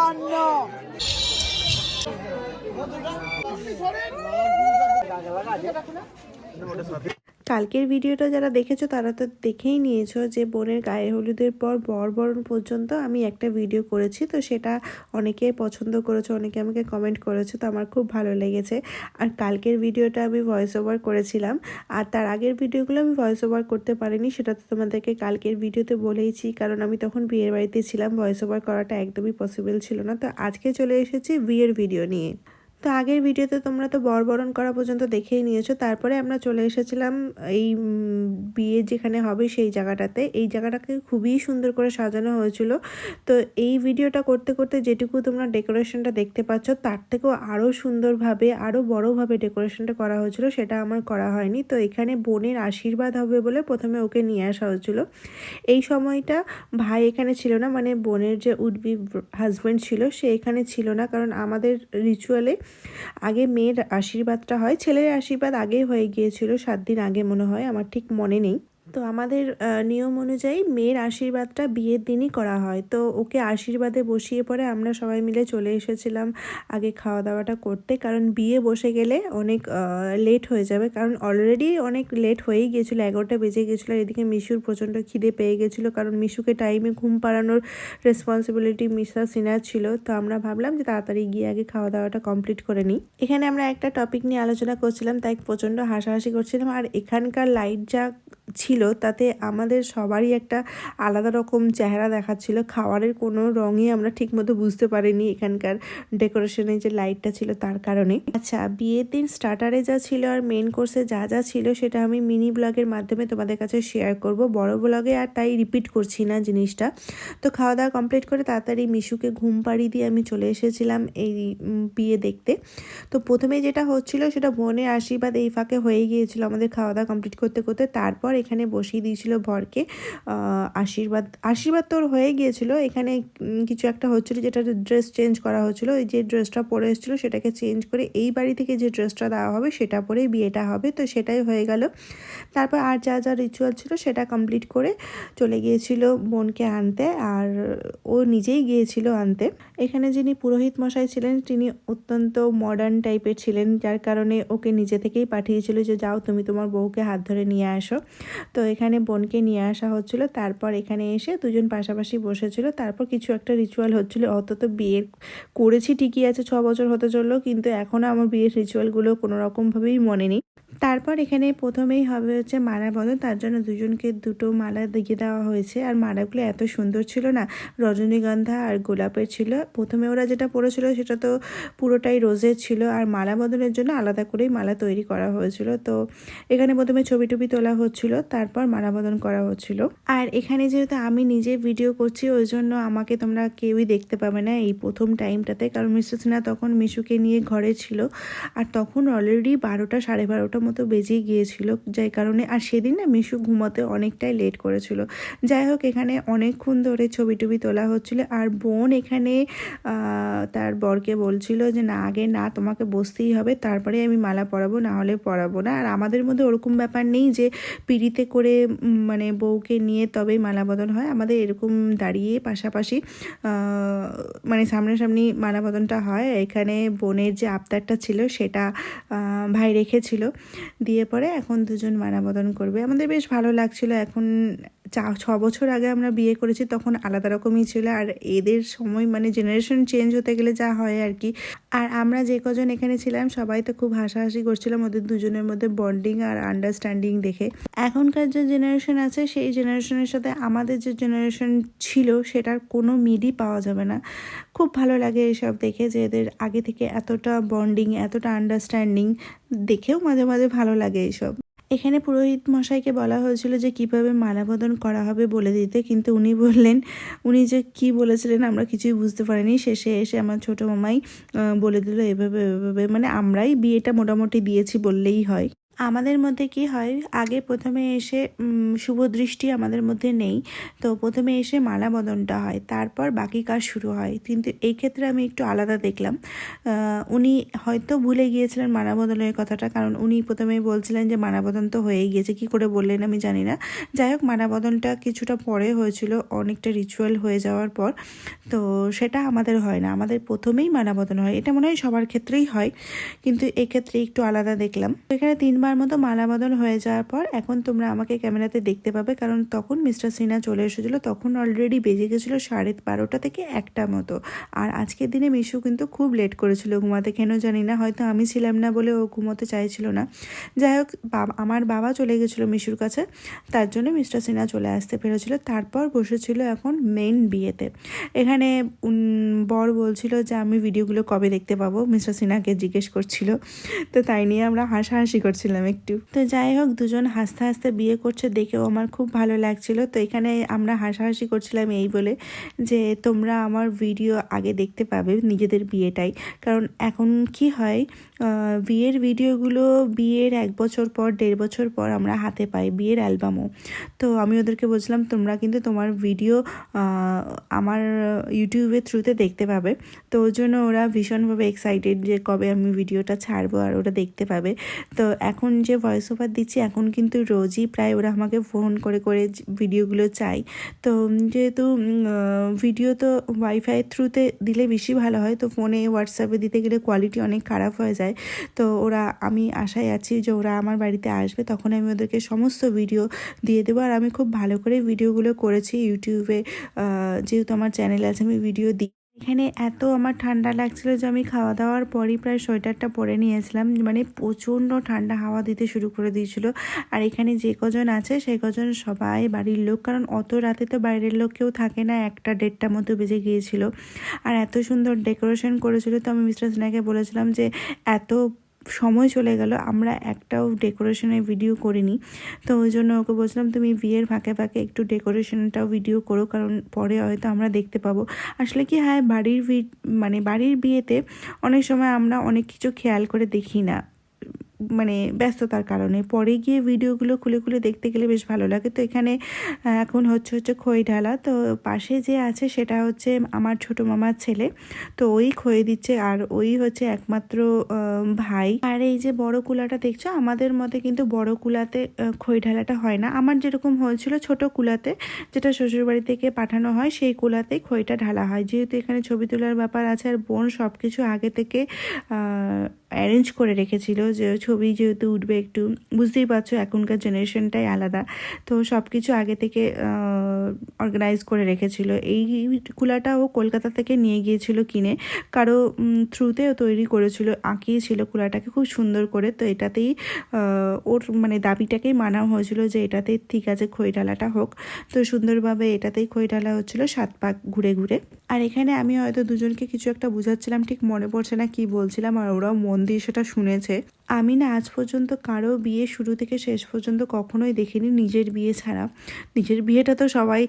বাহান্ন কালকের ভিডিওটা যারা দেখেছ, তারা তো দেখেই নিয়েছো যে বোনের গায়ে হলুদের পর বর বরণ পর্যন্ত আমি একটা ভিডিও করেছি। তো সেটা অনেকে পছন্দ করেছ, অনেকে আমাকে কমেন্ট করেছ, তো আমার খুব ভালো লেগেছে। আর কালকের ভিডিওটা আমি ভয়েস ওভার করেছিলাম। আর তার আগের ভিডিওগুলো আমি ভয়েস ওভার করতে পারিনি, সেটা তো তোমাদেরকে কালকের ভিডিওতে বলেইছি। কারণ আমি তখন বিয়ের বাড়িতে ছিলাম ভয়েস ওভার করাটা একদমই পসিবল ছিল না। তো আজকে চলে এসেছি বিয়ের ভিডিও নিয়ে। তো আগের ভিডিওতে তোমরা তো বরবরণ করা পর্যন্ত দেখেই নিয়েছো। তারপরে আমরা চলে এসেছিলাম এই বিয়ে যেখানে হবে সেই জায়গাটাতে। এই জায়গাটাকে খুবই সুন্দর করে সাজানো হয়েছিল। তো এই ভিডিওটা করতে করতে যেটুকু তোমরা ডেকোরেশনটা দেখতে পাচ্ছ, তার থেকেও আরও সুন্দরভাবে আরও বড়োভাবে ডেকোরেশনটা করা হয়েছিল, সেটা আমার করা হয়নি। তো এখানে বোনের আশীর্বাদ হবে বলে প্রথমে ওকে নিয়ে আসা হয়েছিল। এই সময়টা ভাই এখানে ছিল না মানে বোনের যে উডবি হাজব্যান্ড ছিল, সে এখানে ছিল না। কারণ আমাদের রিচুয়ালে আগে মেয়ের আশীর্বাদটা হয়, ছেলের আশীর্বাদ আগে হয়ে গিয়েছিল, সাত দিন আগে মনে হয়, আমার ঠিক মনে নেই। তো আমাদের নিয়ম অনুযায়ী মেয়ের আশীর্বাদটা বিয়ের দিনই করা হয়। তো ওকে আশীর্বাদে বসিয়ে পরে আমরা সবাই মিলে চলে এসেছিলাম আগে খাওয়া দাওয়াটা করতে। কারণ বিয়ে বসে গেলে অনেক লেট হয়ে যাবে। কারণ অলরেডি অনেক লেট হয়েই গিয়েছিল এগারোটা বেজে গিয়েছিল আর এদিকে মিশুর প্রচণ্ড খিদে পেয়ে গেছিল। কারণ মিশুকে টাইমে ঘুম পাড়ানোর রেসপন্সিবিলিটি মিস্টার সিনার ছিল। তো আমরা ভাবলাম যে তাড়াতাড়ি গিয়ে আগে খাওয়া দাওয়াটা কমপ্লিট করে নিই। এখানে আমরা একটা টপিক নিয়ে আলোচনা করছিলাম, তাই প্রচণ্ড হাসাহাসি করছিলাম। আর এখানকার লাইট যা ছিল, তাতে আমাদের সবারই একটা আলাদা রকম চেহারা দেখাচ্ছিল। খাবারের কোনো রঙই আমরা ঠিকমতো বুঝতে পারিনি এখানকার ডেকোরেশনে যে লাইটটা ছিল তার কারণে। আচ্ছা বিয়ের দিন স্টার্টারে যা ছিল আর মেন কোর্সে যা যা ছিল সেটা আমি মিনি ব্লগের মাধ্যমে তোমাদের কাছে শেয়ার করব। বড় ব্লগে আর তাই রিপিট করছি না জিনিসটা। তো খাওয়া দাওয়া কমপ্লিট করে তাড়াতাড়ি মিশুকে ঘুম পাড়িয়ে দিয়ে আমি চলে এসেছিলাম এই বিয়ে দেখতে। তো প্রথমে যেটা হচ্ছিল সেটা বনে আশীর্বাদ এই ফাঁকে হয়ে গিয়েছিল আমাদের খাওয়া দাওয়া কমপ্লিট করতে করতে। তারপর এখানে বসিয়ে দিয়েছিল ভরকে আশীর্বাদ আশীর্বাদ তোর হয়ে গিয়েছিল। এখানে কিছু একটা হচ্ছিল যেটা ড্রেস চেঞ্জ করা হচ্ছিল। যে ড্রেসটা পরে এসেছিল সেটাকে চেঞ্জ করে এই বাড়ি থেকে যে ড্রেসটা দেওয়া হবে সেটা পরেই বিয়েটা হবে। তো সেটাই হয়ে গেল। তারপর আর যা যা রিচুয়াল ছিল সেটা কমপ্লিট করে চলে গিয়েছিল বোনকে আনতে। আর ও নিজেই গিয়েছিল আনতে। এখানে যিনি পুরোহিত মশাই ছিলেন, তিনি অত্যন্ত মডার্ন টাইপের ছিলেন। যার কারণে ওকে নিজে থেকেই পাঠিয়েছিল যে, যাও, তুমি তোমার বউকে হাত ধরে নিয়ে আসো। তো এখানে বোনকে নিয়ে আসা হচ্ছিল। তারপর এখানে এসে দুজন পাশাপাশি বসেছিল। তারপর কিছু একটা রিচুয়াল হচ্ছিল। অত তো বিয়ে করেছি ঠিকই আছে, ছ বছর হতে চলল, কিন্তু এখনও আমার বিয়ের রিচুয়ালগুলো কোনোরকমভাবেই মনে নেই। তারপর এখানে প্রথমেই হবে হচ্ছে মালা বদল তার জন্য দুজনকে দুটো মালা দিয়ে দেওয়া হয়েছে। আর মালাগুলো এত সুন্দর ছিল না, রজনীগন্ধা আর গোলাপের ছিল। প্রথমে ওরা যেটা পরেছিল সেটা তো পুরোটাই রোজের ছিল। আর মালা বদলের জন্য আলাদা করেই মালা তৈরি করা হয়েছিল। তো এখানে প্রথমে ছবি টবি তোলা হচ্ছিল, তারপর মালা বদল করা হচ্ছিল। আর এখানে যেহেতু আমি নিজে ভিডিও করছি, ওই জন্য আমাকে তোমরা কেউই দেখতে পাবে না এই প্রথম টাইমটাতে কারণ মিস্টার সিনহা তখন মিশুকে নিয়ে ঘরে ছিল। আর তখন অলরেডি বারোটা সাড়ে বারোটা মতো বেজেই গিয়েছিল যাই কারণে, আর সেদিন না মিশু ঘুমাতে অনেকটাই লেট করেছিল। যাই হোক, এখানে অনেকক্ষণ ধরে ছবি টবি তোলা হচ্ছিল, আর বোন এখানে তার বরকে বলছিল যে, না, আগে না, তোমাকে বসতেই হবে, তারপরে আমি মালা পরাবো, না হলে পরাবো না। আর আমাদের মধ্যে ওরকম ব্যাপার নেই যে, পিড়িতে করে মানে বউকে নিয়ে তবেই মালা বদল হয়। আমাদের এরকম দাঁড়িয়ে পাশাপাশি মানে সামনাসামনি মালা বদলটা হয়। এখানে বোনের যে আবতারটা ছিল, সেটা ভাই রেখেছিল। দিয়ে পরে এখন দুজন মানাবদন করবে। আমাদের বেশ ভালো লাগছিল। এখন চা, ছ বছর আগে আমরা বিয়ে করেছি, তখন আলাদা রকমই ছিল। আর এদের সময় মানে জেনারেশন চেঞ্জ হতে গেলে যা হয় আর কি। আর আমরা যে কজন এখানে ছিলাম, সবাই তো খুব হাসাহাসি করছিলাম ওদের দুজনের মধ্যে বন্ডিং আর আন্ডারস্ট্যান্ডিং দেখে। এখনকার যে জেনারেশন আছে, সেই জেনারেশনের সাথে আমাদের যে জেনারেশন ছিল, সেটার কোনো মিডই পাওয়া যাবে না। খুব ভালো লাগে এসব দেখে যে এদের আগে থেকে এতটা বন্ডিং এতটা আন্ডারস্ট্যান্ডিং দেখেও মাঝে মাঝে ভালো লাগে এইসব। এখানে পুরোহিত মশাইকে বলা হয়েছিল যে কীভাবে মালাবদন করা হবে বলে দিতে, কিন্তু উনি বললেন, উনি যে কি বলেছিলেন আমরা কিছুই বুঝতে পারিনি। শেষে এসে আমার ছোট মামাই বলে দিল এভাবে এভাবে। মানে আমরাই বিয়েটা মোটামুটি দিয়েছি বললেই হয়। আমাদের মধ্যে কি হয়, আগে প্রথমে এসে শুভ দৃষ্টি আমাদের মধ্যে নেই। তো প্রথমে এসে মালা বদনটা হয়, তারপর বাকি কাজ শুরু হয়। কিন্তু এই ক্ষেত্রে আমি একটু আলাদা দেখলাম। উনি হয়তো ভুলে গিয়েছিলেন মালা বদনের কথাটা, কারণ উনি প্রথমে বলছিলেন যে মালা বদন তো হয়েই গিয়েছে, কি করে বললেন আমি জানি না। যাই হোক, মালা বদনটা কিছুটা পরে হয়েছিল, অনেকটা রিচুয়াল হয়ে যাওয়ার পর। তো সেটা আমাদের হয় না, আমাদের প্রথমেই মালা বদন হয়। এটা মনে হয় সবার ক্ষেত্রেই হয়, কিন্তু এক্ষেত্রে একটু আলাদা দেখলাম। এখানে তিনবার মতো মালা বদন হয়ে যাওয়ার পর এখন তোমরা আমাকে ক্যামেরাতে দেখতে পাবে, কারণ তখন মিস্টার সিনহা চলে এসেছিল, তখন অলরেডি বেজে গেছিল সাড়ে বারোটা থেকে একটা মতো। আর আজকের দিনে মিশু কিন্তু খুব লেট করেছিল ঘুমাতে, কেন জানি না, হয়তো আমি ছিলাম না বলে ও ঘুমোতে চাইছিল না। যাই হোক আমার বাবা চলে গেছিল মিশুর কাছে, তার জন্য মিস্টার সিনহা চলে আসতে পেরেছিল, তারপর বসেছিল এখন মেন বিয়েতে। এখানে বর বলছিল যে আমি ভিডিওগুলো কবে দেখতে পাবো? মিস্টার সিনহাকে জিজ্ঞেস করছিল, তো তাই নিয়ে আমরা হাসাহাসি করছিলাম। একটু। তো যাই হোক, দুজন হাসতে হাসতে বিয়ে করছে দেখেও আমার খুব ভালো লাগছিল। তো এখানে আমরা হাসাহাসি করছিলাম এই বলে যে, তোমরা আমার ভিডিও আগে দেখতে পাবে নিজেদের বিয়েটাই। কারণ এখন কি হয় বিয়ের ভিডিওগুলো বিয়ের এক বছর পর, দেড় বছর পর আমরা হাতে পাই বিয়ের অ্যালবামও। তো আমি ওদেরকে বলছিলাম, তোমরা কিন্তু তোমার ভিডিও আমার ইউটিউবের থ্রুতে দেখতে পাবে। তো ওর জন্য ওরা ভীষণভাবে এক্সাইটেড যে কবে আমি ভিডিওটা ছাড়বো আর ওরা দেখতে পাবে। তো এখন যে ভয়েস ওভার দিচ্ছি, এখন কিন্তু রোজই প্রায় ওরা আমাকে ফোন করে করে ভিডিওগুলো চাই। তো যেহেতু ভিডিও তো ওয়াইফাই থ্রুতে দিলে বেশি ভালো হয়, তো ফোনে হোয়াটসঅ্যাপে দিতে গেলে কোয়ালিটি অনেক খারাপ হয়ে যায়। তো ওরা, আমি আশায় আছি যে ওরা আমার বাড়িতে আসবে, তখন আমি ওদেরকে সমস্ত ভিডিও দিয়ে দেবো। আর আমি খুব ভালো করে ভিডিওগুলো করেছি ইউটিউবে যেহেতু আমার চ্যানেল আছে, আমি ভিডিও দিই এখানে এত আমার ঠান্ডা লাগছিল যে আমি খাওয়া দাওয়ার পরই প্রায় সোয়েটারটা পরে নিয়েছিলাম। মানে প্রচণ্ড ঠান্ডা হাওয়া দিতে শুরু করে দিয়েছিল। আর এখানে যে কজন আছে সেই কজন সবাই বাড়ির লোক। কারণ অত রাতে তো বাইরের লোক কেউ থাকে না, একটা দেড়টা মতো বেজে গিয়েছিল। আর এত সুন্দর ডেকোরেশন করেছিল তো আমি মিস্টার সিনহাকে বলেছিলাম যে এত সময় চলে গেল, আমরা একটাও ডেকোরেশনের ভিডিও করিনি। তো ওই জন্য ওকে বলছিলাম, তুমি বিয়ের ফাঁকে ফাঁকে একটু ডেকোরেশনটাও ভিডিও করো, কারণ পরে হয়তো আমরা দেখতে পাবো। আসলে কি হ্যাঁ বাড়ির মানে বাড়ির বিয়েতে অনেক সময় আমরা অনেক কিছু খেয়াল করে দেখি না। মানে ব্যস্ততার কারণে। পরে গিয়ে ভিডিওগুলো খুলে খুলে দেখতে গেলে বেশ ভালো লাগে। তো এখানে এখন হচ্ছে হচ্ছে খই ঢালা। তো পাশে যে আছে সেটা হচ্ছে আমার ছোট মামার ছেলে। তো ওই খয়ে দিচ্ছে আর ওই হচ্ছে একমাত্র ভাই। আর এই যে বড় কুলাটা দেখছ? আমাদের মতে কিন্তু বড় কুলাতে খই ঢালাটা হয় না। আমার যেরকম হয়েছিল ছোট কুলাতে, যেটা শ্বশুরবাড়ি থেকে পাঠানো হয়, সেই কুলাতেই খইটা ঢালা হয়। যেহেতু এখানে ছবি তোলার ব্যাপার আছে, আর বোন সব কিছু আগে থেকে অ্যারেঞ্জ করে রেখেছিল যে ছবি যেহেতু উঠবে একটু, বুঝতেই পারছ এখনকার জেনারেশনটাই আলাদা। তো সব কিছু আগে থেকে অর্গানাইজ করে রেখেছিল। এই কুলাটা ও কলকাতা থেকে নিয়ে গিয়েছিল কিনে। কারও থ্রুতে ও তৈরি করেছিল, আঁকিয়েছিল কুলাটাকে খুব সুন্দর করে। তো এটাতেই ওর মানে দাবিটাকেই মানা হয়েছিল যে এটাতেই ঠিক আছে খই ডালাটা হোক। তো সুন্দরভাবে এটাতেই খই ঢালা হচ্ছিল, সাত পাক ঘুরে ঘুরে। আর এখানে আমি হয়তো দুজনকে কিছু একটা বোঝাচ্ছিলাম, ঠিক মনে পড়ছে না কি বলছিলাম, আর ওরাও মন দিয়ে সেটা শুনেছে। আমি না আজ পর্যন্ত কারও বিয়ে শুরু থেকে শেষ পর্যন্ত কখনোই দেখিনি নিজের বিয়ে ছাড়া। নিজের বিয়েটা তো সবাই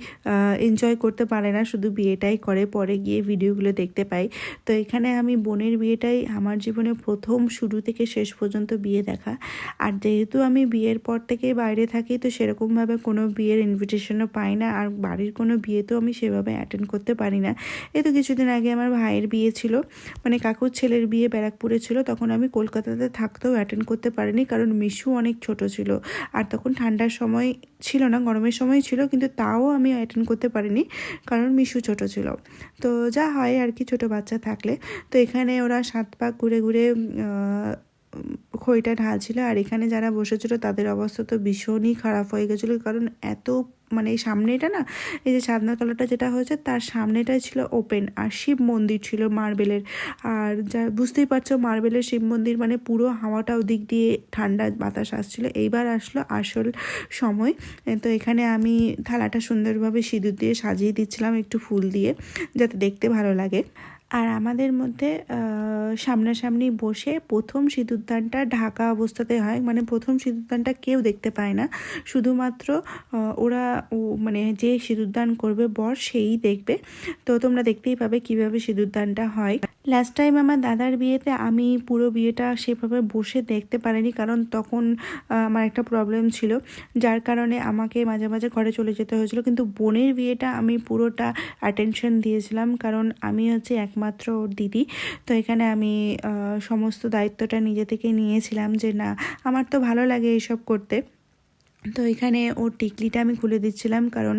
এনজয় করতে পারে না, শুধু বিয়েটাই করে, পরে গিয়ে ভিডিওগুলো দেখতে পাই। তো এখানে আমি বোনের বিয়েটাই আমার জীবনে প্রথম শুরু থেকে শেষ পর্যন্ত বিয়ে দেখা। আর যেহেতু আমি বিয়ের পর থেকে বাইরে থাকি, তো সেরকমভাবে কোনো বিয়ের ইনভিটেশনও পাই না। আর বাড়ির কোনো বিয়েতেও আমি সেভাবে অ্যাটেন্ড করতে পারি না। এই তো কিছুদিন আগে আমার ভাইয়ের বিয়ে ছিল। মানে কাকুর ছেলের বিয়ে ব্যারাকপুরে ছিল, তখন আমি কলকাতাতে থাকতেও অ্যাটেন্ড করতে পারিনি, কারণ মিশু অনেক ছোট ছিল। আর তখন ঠান্ডার সময় ছিল না, গরমের সময় ছিল, কিন্তু তাও আমি অ্যাটেন্ড করতে পারিনি, কারণ মিশু ছোট ছিল। তো যা হয় আর কি, ছোট বাচ্চা থাকলে। তো এখানে ওরা সাত পাক ঘুরে ঘুরে খইটা ঢালছিল আর এখানে যারা বসেছিল তাদের অবস্থা তো ভীষণই খারাপ হয়ে গেছিল। কারণ এত মানে এই সামনেটা না, এই যে ছাদনাতলাটা যেটা হয়েছে তার সামনেটাই ছিল ওপেন আর শিব মন্দির ছিল মার্বেলের। আর যা বুঝতেই পারছ মার্বেলের শিব মন্দির মানে পুরো হাওয়াটা ওদিক দিয়ে ঠান্ডা বাতাস আসছিল। এইবার আসলো আসল সময়। তো এখানে আমি থালাটা সুন্দরভাবে সিঁদুর দিয়ে সাজিয়ে দিচ্ছিলাম একটু ফুল দিয়ে, যাতে দেখতে ভালো লাগে। আর আমাদের মধ্যে সামনাসামনি বসে প্রথম সিঁদুরদানটা ঢাকা অবস্থাতে হয়। মানে প্রথম সিঁদুরদানটা কেউ দেখতে পায় না। শুধুমাত্র ওরা মানে যে সিঁদুরদান করবে বর সেই দেখবে। তো তোমরা দেখতেই পাবে কীভাবে সিঁদুরদানটা হয়। লাস্ট টাইম আমার দাদার বিয়েতে আমি পুরো বিয়েটা সেভাবে বসে দেখতে পারিনি কারণ তখন আমার একটা প্রবলেম ছিল। যার কারণে আমাকে মাঝে মাঝে ঘরে চলে যেতে হয়েছিল। কিন্তু বোনের বিয়েটা আমি পুরোটা অ্যাটেনশন দিয়েছিলাম। কারণ আমি হচ্ছে একমাত্র ওর দিদি। তো এখানে আমি সমস্ত দায়িত্বটা নিজে থেকে নিয়েছিলাম যে, না, আমার তো ভালো লাগে এইসব করতে। তো এখানে ওর টিকলিটা আমি খুলে দিচ্ছিলাম কারণ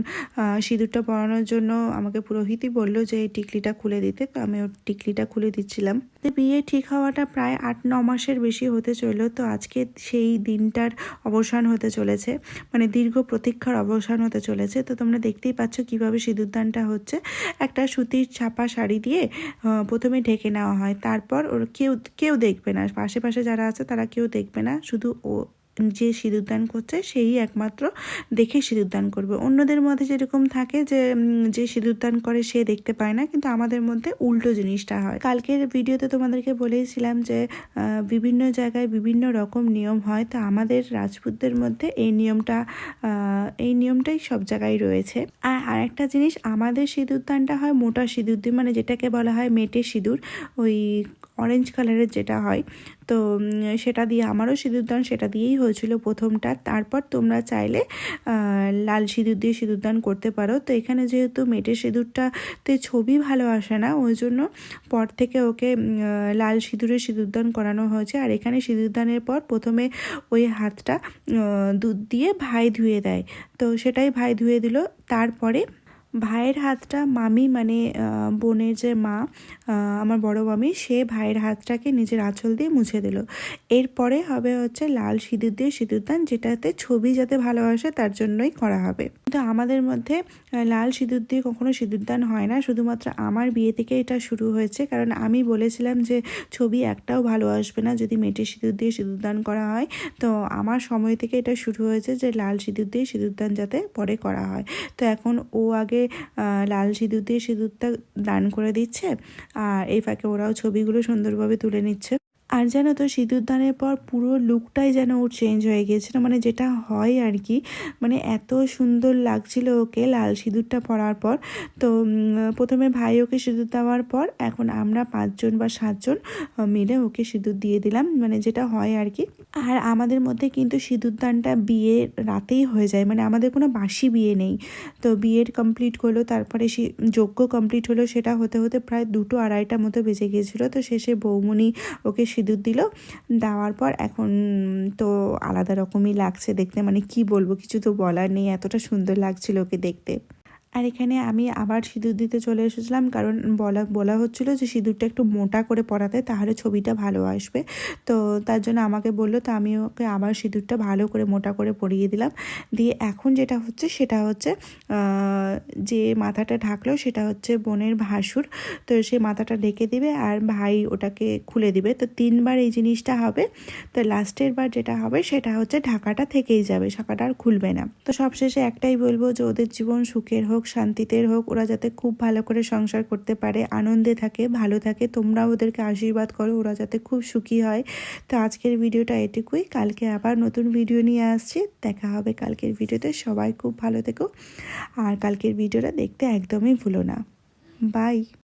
সিঁদুরটা পরানোর জন্য আমাকে পুরোহিতই বলল যে এই টিকলিটা খুলে দিতে, তো আমি ওর টিকলিটা খুলে দিচ্ছিলাম। তো বিয়ে ঠিক হওয়াটা প্রায় আট, ন মাসের বেশি হতে চলল, তো আজকে সেই দিনটার অবসান হতে চলেছে মানে দীর্ঘ প্রতীক্ষার অবসান হতে চলেছে। তো তোমরা দেখতেই পাচ্ছ কীভাবে সিঁদুরদানটা হচ্ছে। একটা সুতির ছাপা শাড়ি দিয়ে প্রথমে ঢেকে নেওয়া হয়, তারপর ওর কেউ কেউ দেখবে না। আশেপাশে যারা আছে তারা কেউ দেখবে না, শুধু ও যে সিঁদুরদান করছে, সেই একমাত্র দেখে সিঁদুরদান করবে। অন্যদের মধ্যে যেরকম থাকে যে যে সিঁদুরদান করে সে দেখতে পায় না, কিন্তু আমাদের মধ্যে উল্টো জিনিসটা হয়। কালকের ভিডিওতে তোমাদেরকে বলেইছিলাম যে বিভিন্ন জায়গায় বিভিন্ন রকম নিয়ম হয়, তো আমাদের রাজপুতদের মধ্যে এই নিয়মটা এই নিয়মটাই সব জায়গায় রয়েছে। আর আরেকটা জিনিস, আমাদের সিঁদুরদানটা হয় মোটা সিঁদুর দিয়ে মানে যেটাকে বলা হয় মেটে সিঁদুর, ওই অরেঞ্জ কালারের যেটা হয়, তো সেটা দিয়ে, আমারও সিঁদুরদান সেটা দিয়েই হয়েছিল প্রথমটা, তারপর তোমরা চাইলে লাল সিঁদুর দিয়ে সিঁদুরদান করতে পারো। তো এখানে যেহেতু মেটে সিঁদুরটাতে ছবি ভালো আসে না, ওই জন্য পর থেকে ওকে লাল সিঁদুরে সিঁদুরদান করানো হয়েছে। আর এখানে সিঁদুরদানের পর প্রথমে ওই হাতটা দুধ দিয়ে ভাই ধুয়ে দেয়। তো সেটাই ভাই ধুয়ে দিল, তারপরে ভাইয়ের হাতটা মামি মানে বোনের যে মা আমার বড় মামি, সে ভাইয়ের হাতটাকে নিজের আঁচল দিয়ে মুছে দিল। এরপরে হবে হচ্ছে লাল সিঁদুর দিয়ে সিঁদুর দান যেটাতে ছবি যাতে ভালো আসে তার জন্যই করা হবে। কিন্তু আমাদের মধ্যে লাল সিঁদুর দিয়ে কখনো সিঁদুরদান হয় না। শুধুমাত্র আমার বিয়ে থেকে এটা শুরু হয়েছে। কারণ আমি বলেছিলাম যে, ছবি একটাও ভালো আসবে না যদি মেটে সিঁদুর দিয়ে সিঁদুরদান করা হয়। তো আমার সময় থেকে এটা শুরু হয়েছে যে, লাল সিঁদুর দিয়ে সিঁদুরদান যাতে পরে করা হয়। তো এখন ও আগে লাল সিঁদুর দিয়ে সিঁদুরটা দান করে দিচ্ছে। আর এই ফাঁকে ওরাও ছবিগুলো সুন্দরভাবে তুলে নিচ্ছে। আর জানো তো সিঁদুর দানের পর পুরো লুকটাই যেন ওর চেঞ্জ হয়ে গিয়েছিল। মানে যেটা হয় আর কি মানে এত সুন্দর লাগছিল ওকে লাল সিঁদুরটা পরার পর। তো প্রথমে ভাই ওকে সিঁদুর দেওয়ার পর এখন আমরা পাঁচজন বা সাতজন মিলে ওকে সিঁদুর দিয়ে দিলাম। মানে যেটা হয় আর কি। আর আমাদের মধ্যে কিন্তু সিঁদুরদানটা বিয়ের রাতেই হয়ে যায়। মানে আমাদের কোনো বাসি বিয়ে নেই। তো বিয়ের কমপ্লিট হলো তারপরে সে, যজ্ঞ কমপ্লিট হলো, সেটা হতে হতে প্রায় দুটো আড়াইটা মতো বেজে গিয়েছিল। তো শেষে বৌমনি ওকে সিঁদুর দিল। দেওয়ার পর এখন তো আলাদা রকমই লাগছে দেখতে। মানে কি বলব, কিছু তো বলার নেই। এতটা সুন্দর লাগছিল ওকে দেখতে। আর এখানে আমি আবার সিঁদুর দিতে চলে এসেছিলাম, কারণ বলা বলা হচ্ছিল যে সিঁদুরটা একটু মোটা করে পরাতে তাহলে ছবিটা ভালো আসবে। তো তার জন্য আমাকে বলল, তো আমি ওকে আবার সিঁদুরটা ভালো করে মোটা করে পরিয়ে দিলাম। দিয়ে এখন যেটা হচ্ছে সেটা হচ্ছে যে মাথাটা ঢাকলো সেটা হচ্ছে বোনের ভাসুর। তো সে মাথাটা ঢেকে দিবে আর ভাই ওটাকে খুলে দিবে। তো তিনবার এই জিনিসটা হবে। তো লাস্টের বার যেটা হবে সেটা হচ্ছে ঢাকাটা থেকেই যাবে, ঢাকাটা আর খুলবে না। তো সবশেষে একটাই বলব যে ওদের জীবন সুখের হোক শান্তিতে হোক, ওরা যাতে খুব ভালো করে সংসার করতে পারে, আনন্দে থাকে, ভালো থাকে তোমরা ওদেরকে আশীর্বাদ করো, ওরা যাতে খুব সুখী হয়। তো আজকের ভিডিওটা এটুকুই। কালকে আবার নতুন ভিডিও নিয়ে আসছি। দেখা হবে কালকের ভিডিওতে। সবাই খুব ভালো থেকো। আর কালকের ভিডিওটা দেখতে একদমই ভুলো না। বাই।